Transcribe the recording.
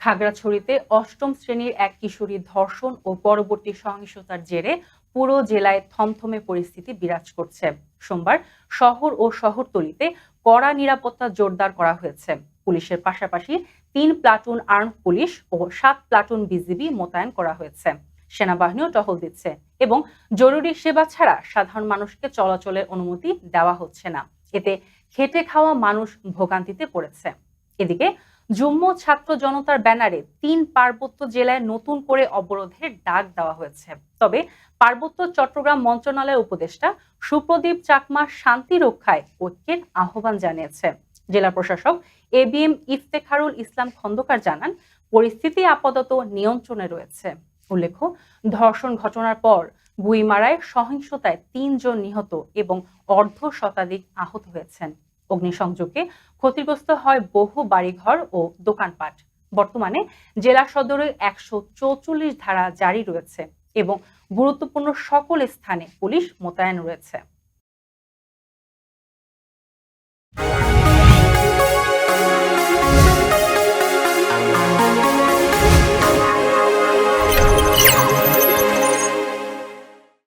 খাগড়াছড়িতে অষ্টম শ্রেণির এক কিশোরী ধর্ষণ ও পরবর্তী সহিংসতার জেরে পুরো জেলায় থমথমে পরিস্থিতি বিরাজ করছে। সোমবার শহর ও শহরতলিতে কড়া নিরাপত্তা জোরদার করা হয়েছে। পুলিশের পাশাপাশি তিন প্লাটুন আর্ম পুলিশ ও সাত প্লাটুন বিজিবি মোতায়েন করা হয়েছে। সেনাবাহিনীও টহল দিচ্ছে এবং জরুরি সেবা ছাড়া সাধারণ মানুষকে চলাচলের অনুমতি দেওয়া হচ্ছে না। এতে খেটে খাওয়া মানুষ ভোগান্তিতে পড়েছে। এদিকে জম্ম ছাত্র জনতার ব্যানারে তিন পার্বত্য জেলায় নতুন করে অবরোধের ডাক দেওয়া হয়েছে। তবে পার্বত্য চট্টগ্রাম মন্ত্রণালয়ের উপদেষ্টা সুপ্রদীপ চাকমা শান্তি রক্ষায় ঐক্যের আহ্বান জানিয়েছে। জেলা প্রশাসক A B M Iftekharul Islam Khandakar জানান, পরিস্থিতি আপাতত নিয়ন্ত্রণে রয়েছে। উল্লেখ্য, ধর্ষণ ঘটনার পর গুইমারায় সহিংসতায় তিনজন নিহত এবং অর্ধ শতাধিক আহত হয়েছেন। অগ্নিসংযোগে ক্ষতিগ্রস্ত হয় বহু বাড়িঘর ও দোকানপাট। বর্তমানে জেলা সদরে একশো চৌচল্লিশ ধারা জারি রয়েছে এবং গুরুত্বপূর্ণ সকল স্থানে পুলিশ মোতায়েন রয়েছে।